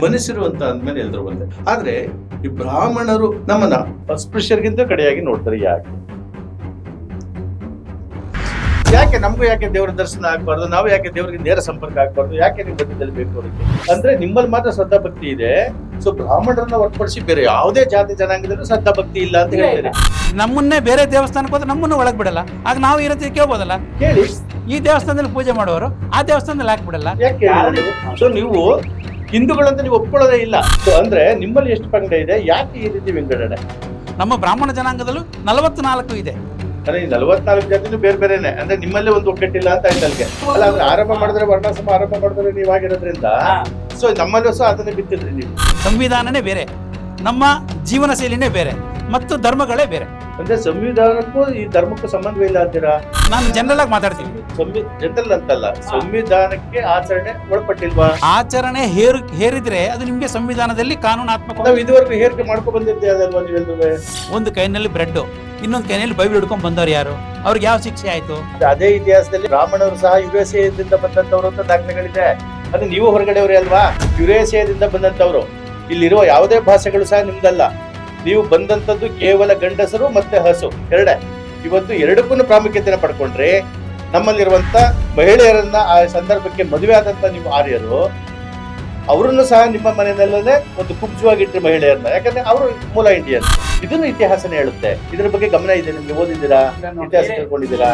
ಮನುಷ್ಯರು ಅಂತ ಅಂದ್ಮೇಲೆ ಎಲ್ರು ಬಂದೆ ಆದ್ರೆ ಈ ಬ್ರಾಹ್ಮಣರು ನಮ್ಮನ್ನ ಅಸ್ಪೃಶ್ಯರಿಗಿಂತ ಕಡೆಯಾಗಿ ನೋಡ್ತಾರೆ ಯಾಕೆ? ಯಾಕೆ ನಮಗೂ ಯಾಕೆ ದೇವರ ದರ್ಶನ ಆಗ್ಬಾರ್ದು? ನಾವು ಯಾಕೆ ದೇವರಿಗೆ ನೇರ ಸಂಪರ್ಕ ಆಗ್ಬಾರ್ದು? ಯಾಕೆ ನೀವು ಬದ್ಧದಲ್ಲಿ ಬೇಕು ಅವರಿಗೆ? ಅಂದ್ರೆ ನಿಮ್ಮಲ್ಲಿ ಮಾತ್ರ ಶ್ರದ್ಧಾ ಭಕ್ತಿ ಇದೆ. ಸೊ ಬ್ರಾಹ್ಮಣರನ್ನ ಹೊರತುಪಡಿಸಿ ಬೇರೆ ಯಾವುದೇ ಜಾತಿ ಜನಾಂಗದಲ್ಲೂ ಶ್ರದ್ಧಾ ಭಕ್ತಿ ಇಲ್ಲ ಅಂತ ಹೇಳ್ತಾರೆ. ನಮ್ಮನ್ನೇ ಬೇರೆ ದೇವಸ್ಥಾನಕ್ಕೆ ಹೋದ್ರೆ ನಮ್ಮನ್ನ ಒಳಗ್ ಬಿಡಲ್ಲ. ಆಗ ನಾವು ಈ ರೀತಿ ಕೇಳ್ಬೋದಲ್ಲ? ಕೇಳಿ. ಈ ದೇವಸ್ಥಾನದಲ್ಲಿ ಪೂಜೆ ಮಾಡುವವರು ಆ ದೇವಸ್ಥಾನದಲ್ಲಿ ಹಾಕ್ಬಿಡಲ್ಲ? ಯಾಕೆ? ಸೊ ನೀವು ಹಿಂದೂಗಳಂತ ನೀವು ಒಪ್ಕೊಳ್ಳೋದೇ ಇಲ್ಲ. ಅಂದ್ರೆ ನಿಮ್ಮಲ್ಲಿ ಎಷ್ಟು ಪಂಗಡ ಇದೆ? ಯಾಕೆ ಈ ರೀತಿ ವಿಂಗಡಣೆ? ನಮ್ಮ ಬ್ರಾಹ್ಮಣ ಜನಾಂಗದಲ್ಲೂ ನಲವತ್ತು ನಾಲ್ಕು ಇದೆ. ಅಂದ್ರೆ ಈ ನಲವತ್ನಾಲ್ಕು ಜಾತಿನೂ ಬೇರೆ ಬೇರೆನೆ. ಅಂದ್ರೆ ನಿಮ್ಮಲ್ಲೇ ಒಂದು ಒಗ್ಗಟ್ಟಿಲ್ಲ ಅಂತ ಆಯ್ತು ಅಲ್ಲಿಗೆ ಅಲ್ಲ ಅಂದ್ರೆ ಆರಂಭ ಮಾಡಿದ್ರೆ ವರ್ಣಾಶ್ರಮ ಆರಂಭ ಮಾಡಿದ್ರೆ ನೀವಾಗಿರೋದ್ರಿಂದ ಸೊ ನಮ್ಮಲ್ಲೂ ಸಹ ಅದನ್ನೇ ಬಿತ್ತಿದ್ರಿ ನೀವು. ಸಂವಿಧಾನನೇ ಬೇರೆ. ನಮ್ಮ ಜೀವನ ಶೈಲಿನೇ ಬೇರೆ. ಮತ್ತು ಧರ್ಮಗಳೇ ಬೇರೆ. ಅಂದ್ರೆ ಸಂವಿಧಾನಕ್ಕೂ ಈ ಧರ್ಮಕ್ಕೂ ಸಂಬಂಧವೇ ಇಲ್ಲ ಅಂತೀರಾ? ನಾನು ಜನರಲ್ ಆಗಿ ಮಾತಾಡ್ತೀನಿ. ಸಂವಿ ಜನರಲ್ ಅಂತಲ್ಲ. ಸಂವಿಧಾನಕ್ಕೆ ಆಚರಣೆ ಒಳಪಟ್ಟಿಲ್ವಾ? ಆಚರಣೆ ಹೇರು ಹೇರಿದ್ರೆ ಅದು ನಿಮಗೆ ಸಂವಿಧಾನದಲ್ಲಿ ಕಾನೂನಾತ್ಮಕ ನಾವು ಇದುವರೆಗೂ ಹೇರಿಕೆ ಮಾಡ್ಕೊ ಬಂದಿದ್ದೆ ಅದಲ್ವಾ ನೀವೆಲ್ಲರೂ ಒಂದು ಕೈನಲ್ಲಿ ಬ್ರೆಡ್ ಇನ್ನೊಂದು ಕೈನಲ್ಲಿ ಬೈಬಲ್ ಹಿಡ್ಕೊಂಡ್ ಬಂದವ್ರು ಯಾರು? ಅವ್ರಿಗೆ ಯಾವ ಶಿಕ್ಷೆ ಆಯ್ತು? ಅದೇ ಇತಿಹಾಸದಲ್ಲಿ ಬ್ರಾಹ್ಮಣರು ಸಹ ಯುರೇಸಿಯಾದಿಂದ ಬಂದಂತವ್ರು ಅಂತ ದಾಖಲೆಗಳಿದೆ. ಅದು ನೀವು ಹೊರಗಡೆಯವರೇ ಅಲ್ವಾ? ಯುರೇಸಿಯಾದಿಂದ ಬಂದಂತವ್ರು ಇಲ್ಲಿರುವ ಯಾವುದೇ ಭಾಷೆಗಳು ಸಹ ನಿಮ್ದಲ್ಲ. ನೀವು ಬಂದಂತದ್ದು ಕೇವಲ ಗಂಡಸರು ಮತ್ತೆ ಹಸು. ಎರಡೇ, ಇವತ್ತು ಎರಡಕ್ಕೂ ಪ್ರಾಮುಖ್ಯತೆನ ಪಡ್ಕೊಂಡ್ರೆ ನಮ್ಮಲ್ಲಿರುವಂತ ಮಹಿಳೆಯರನ್ನ ಆ ಸಂದರ್ಭಕ್ಕೆ ಮದುವೆ ಆದಂತ ನೀವು ಆರ್ಯರು, ಅವರನ್ನು ಸಹ ನಿಮ್ಮ ಮನೆಯಲ್ಲೇ ಒಂದು ಕುಬ್ಜವಾಗಿಟ್ಟರೆ ಮಹಿಳೆಯರನ್ನ. ಯಾಕಂದ್ರೆ ಅವರು ಮೂಲ ಇಂಡಿಯನ್ ಇದನ್ನು ಇತಿಹಾಸನೇ ಹೇಳುತ್ತೆ. ಇದರ ಬಗ್ಗೆ ಗಮನ ಇದೆ ನಿಮಗೆ ಓದಿದ್ದೀರಾ? ಇತಿಹಾಸ ತಿಳ್ಕೊಂಡಿದ್ದೀರಾ?